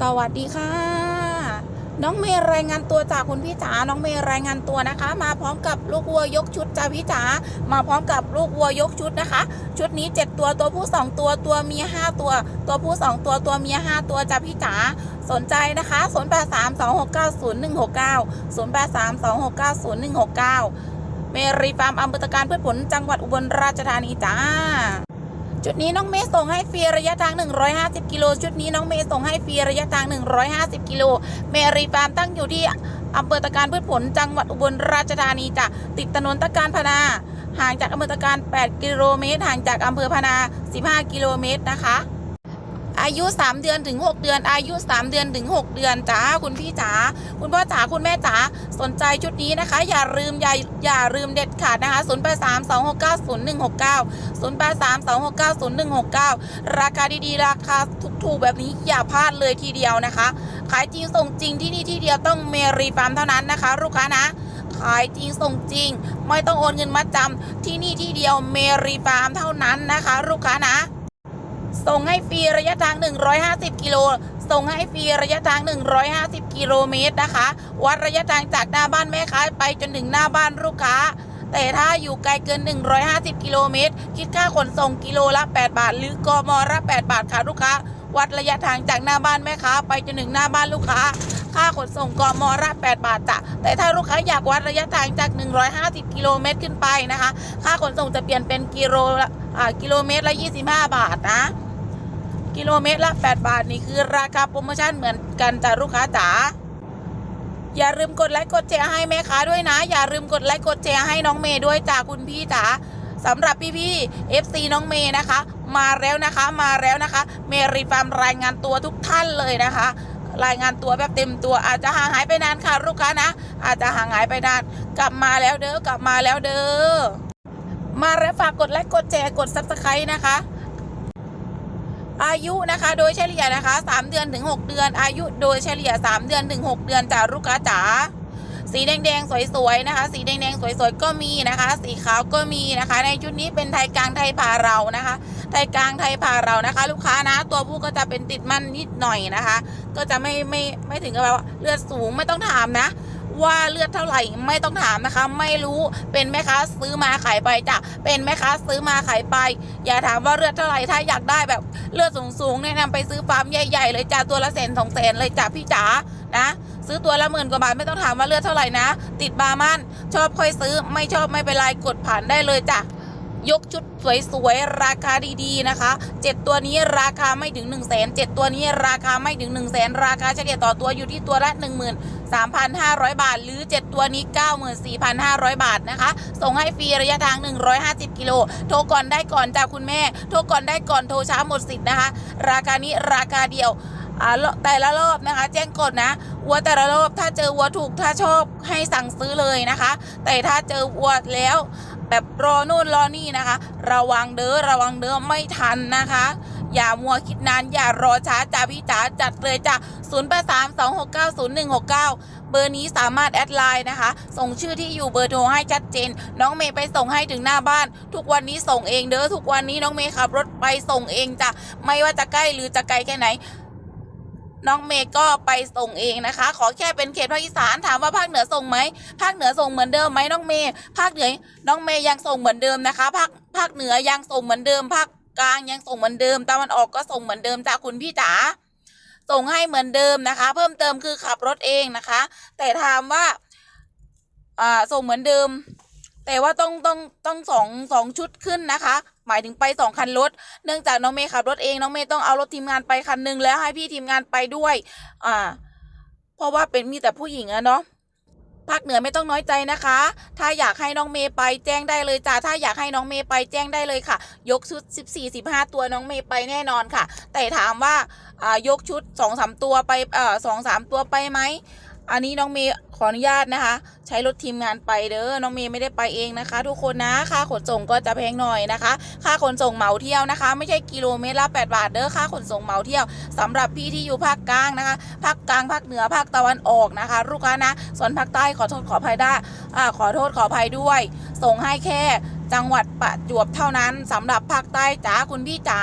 สวัสดีค่ะ น้องเมย์รายงานตัวจากคุณพี่จ๋า น้องเมย์รายงานตัวนะคะ มาพร้อมกับลูกวัวยกชุดจ้าพี่จ๋า มาพร้อมกับลูกวัวยกชุดนะคะ ชุดนี้ 7 ตัวตัวผู้ 2 ตัวตัวเมีย5ตัว ตัวผู้ 2 ตัวตัวเมีย5ตัวจ้าพี่จ๋าสนใจนะคะ 0 8 3 2 6 9 0 1 6 9 0 8 3 2 6 9 0 1 6 9 เมรีฟาร์มอำเภอตะการพืชผลจังหวัดอุบลราชธานีจ้า ชุดนี้น้องเมย์ส่งให้ฟรีระยะทาง 150 กิโล ชุดนี้น้องเมย์ส่งให้ฟรีระยะทาง 150 กิโล เมรีฟาร์มตั้งอยู่ที่อำเภอตะการพืชผลจังหวัดอุบลราชธานีจ้ะติดถนนตะการพนา ห่างจากอำเภอตะการ 8 กิโลเมตร ห่างจากอำเภอพนา 15 กิโลเมตรนะคะ อายุ 3 เดือนถึง 6 เดือน อายุ 3 เดือนถึง 6 เดือนจ้าคุณพี่จ๋าคุณพ่อจ๋าคุณแม่จ๋าสนใจชุดนี้นะคะ อย่าลืมอย่าอย่าลืมเด็ดขาดนะคะ0 8 3 2 6 9 0 1 6 9 0 8 3 2 6 9 0 1 6 9 ราคาดีๆ ราคาถูกๆแบบนี้อย่าพลาดเลยทีเดียวนะคะ ขายจริงส่งจริงที่นี่ที่เดียวต้องเมรีฟาร์มเท่านั้นนะคะ ลูกค้านะขายจริงส่งจริง ไม่ต้องโอนเงินมาจำที่นี่ที่เดียวเมรีฟาร์มเท่านั้นนะคะ ลูกค้านะ ส่งให้ฟรีระยะทาง 150 กิโล ส่งให้ฟรีระยะทาง 150 กิโลเมตรนะคะ วัดระยะทางจากหน้าบ้านแม่ค้าไปจนถึงหน้าบ้านลูกค้า แต่ถ้าอยู่ไกลเกิน 150 กิโลเมตร คิดค่าขนส่งกิโลละ 8 บาท หรือกมละ 8 บาทค่ะลูกค้า วัดระยะทางจากหน้าบ้านแม่ค้าไปจนถึงหน้าบ้านลูกค้า ค่าขนส่งกมละ8บาทจ้ะ แต่ถ้าลูกค้าอยากวัดระยะทางจาก 150 กิโลเมตรขึ้นไปนะคะ ค่าขนส่งจะเปลี่ยนเป็นกิโลละ กิโลเมตรละ 25 บาทนะ กิโลเมตรละ 8 บาทนี่คือราคาโปรโมชั่นเหมือนกันจ้ะลูกค้าจ๋าอย่าลืมกดไลค์กดแชร์ให้แม่ค้าด้วยนะ อย่าลืมกดไลค์กดแชร์ให้น้องเมย์ด้วยจ้าคุณพี่จ๋าสำหรับพี่พี่ FC น้องเมย์นะคะ มาแล้วนะคะมาแล้วนะคะ เมรีฟาร์มรายงานตัวทุกท่านเลยนะคะ รายงานตัวแบบเต็มตัวอาจจะห่างหายไปนานค่ะลูกค้านะ อาจจะห่างหายไปนาน กลับมาแล้วเด้อกลับมาแล้วเด้อ มาแล้วฝากกดไลค์กดแชร์กดซับสไครต์นะคะ อายุนะคะโดยเฉลี่ยนะคะ 3 เดือนถึง 6 เดือน อายุโดยเฉลี่ย 3 เดือนถึง 6 เดือนจากลูกค้าจ๋าสีแดงๆสวยๆนะคะ สีแดงๆสวยๆก็มีนะคะ สีขาวก็มีนะคะ ในชุดนี้เป็นไทยกลางไทยผ่าเรานะคะ ไทยกลางไทยผ่าเรานะคะ ลูกค้านะ ตัวผู้ก็จะเป็นติดมันนิดหน่อยนะคะ ก็จะไม่ไม่ไม่ถึงกับแบบว่าเลือดสูงไม่ต้องถามนะ ว่าเลือดเท่าไหร่ไม่ต้องถามนะคะ ไม่รู้เป็นแม่ค้าซื้อมาขายไปจ้ะเป็นแม่ค้าซื้อมาขายไป อย่าถามว่าเลือดเท่าไหร่ถ้าอยากได้แบบเลือดสูงๆแนะนำไปซื้อฟาร์มใหญ่ๆเลยจ้ะตัวละแสนสองแสนเลยจ้ะพี่จ๋านะ ซื้อตัวละหมื่นกว่าบาทไม่ต้องถามว่าเลือดเท่าไหร่นะ ติดบาร์มันชอบค่อยซื้อไม่ชอบไม่เป็นไรกดผ่านได้เลยจ้ะ ยกชุดสวยๆ ราคาดีๆนะคะเจ็ดตัวนี้ราคาไม่ถึง1นึ่งแสนเจ็ดตัวนี้ราคาไม่ถึง1นึ่งแสนราคาเฉลี่ยต่อตัวอยู่ที่ตัวละ 1 3,500 บาท หรือ 7 ตัวนี้ 94,500 บาทนะคะ ส่งให้ฟรีระยะทาง 150 กิโล โทรก่อนได้ก่อนจากคุณแม่ โทรก่อนได้ก่อนโทรช้าหมดสิทธิ์นะคะ ราคานี้ราคาเดียวอ่าแต่ละรอบนะคะ แจ้งกดนะวัวแต่ละรอบถ้าเจอวัวถูกถ้าชอบให้สั่งซื้อเลยนะคะ แต่ถ้าเจอวัวแล้ว แบบรอนู่นรอนี่นะคะ ระวังเด้อระวังเด้อไม่ทันนะคะ อย่ามัวคิดนานอย่ารอช้าจ้าพี่จ๋าจัดเลยจ้ะ0 8 3 2 6 9 0 1 6 9 เบอร์นี้สามารถแอดไลน์นะคะ ส่งชื่อที่อยู่เบอร์โทรให้ชัดเจน น้องเมย์ไปส่งให้ถึงหน้าบ้าน ทุกวันนี้ส่งเองเด้อทุกวันนี้น้องเมย์ขับรถไปส่งเองจ้ะไม่ว่าจะใกล้หรือจะไกลแค่ไหน น้องเมย์ก็ไปส่งเองนะคะ ขอแค่เป็นเขตภาคอีสานถามว่าภาคเหนือส่งไหมภาคเหนือส่งเหมือนเดิมไหมน้องเมย์ภาคเหนือน้องเมย์ยังส่งเหมือนเดิมนะคะ ภาคภาคเหนือยังส่งเหมือนเดิม ภาคกลางยังส่งเหมือนเดิมตะวันออกก็ส่งเหมือนเดิมจ้าคุณพี่จ๋าส่งให้เหมือนเดิมนะคะ เพิ่มเติมคือขับรถเองนะคะ แต่ถามว่าอ่าส่งเหมือนเดิม แต่ว่าต้องต้องต้องสองสองชุดขึ้นนะคะ หมายถึงไปสองคันรถ เนื่องจากน้องเมย์ขับรถเองน้องเมย์ต้องเอารถทีมงานไปคันหนึงแล้วให้พี่ทีมงานไปด้วย อ่า เพราะว่าเป็นมีแต่ผู้หญิงอะเนาะภาคเหนือไม่ต้องน้อยใจนะคะ ถ้าอยากให้น้องเมย์ไปแจ้งได้เลยจ้า ถ้าอยากให้น้องเมย์ไปแจ้งได้เลยค่ะ ยกชุด 14 15 ตัวน้องเมย์ไปแน่นอนค่ะ แต่ถามว่าอ่ายกชุด2อสตัวไปเอ่อสองสามตัวไปไหม อันนี้น้องเมย์ขออนุญาตนะคะ ใช้รถทีมงานไปเด้อน้องเมย์ไม่ได้ไปเองนะคะ ทุกคนนะค่าขนส่งก็จะแพงหน่อยนะคะ ค่าขนส่งเหมาเที่ยวนะคะ ไม่ใช่กิโลเมตรละ8บาทเด้อค่าขนส่งเหมาเที่ยวสำหรับพี่ที่อยู่ภาคกลางนะคะภาคกลางภาคเหนือภาคตะวันออกนะคะลูกค้านะส่วนภาคใต้ขอโทษขออภัยได้อ่าขอโทษขออภัยด้วย ส่งให้แค่จังหวัดประจวบเท่านั้นสำหรับภาคใต้จ๋าคุณพี่จ๋า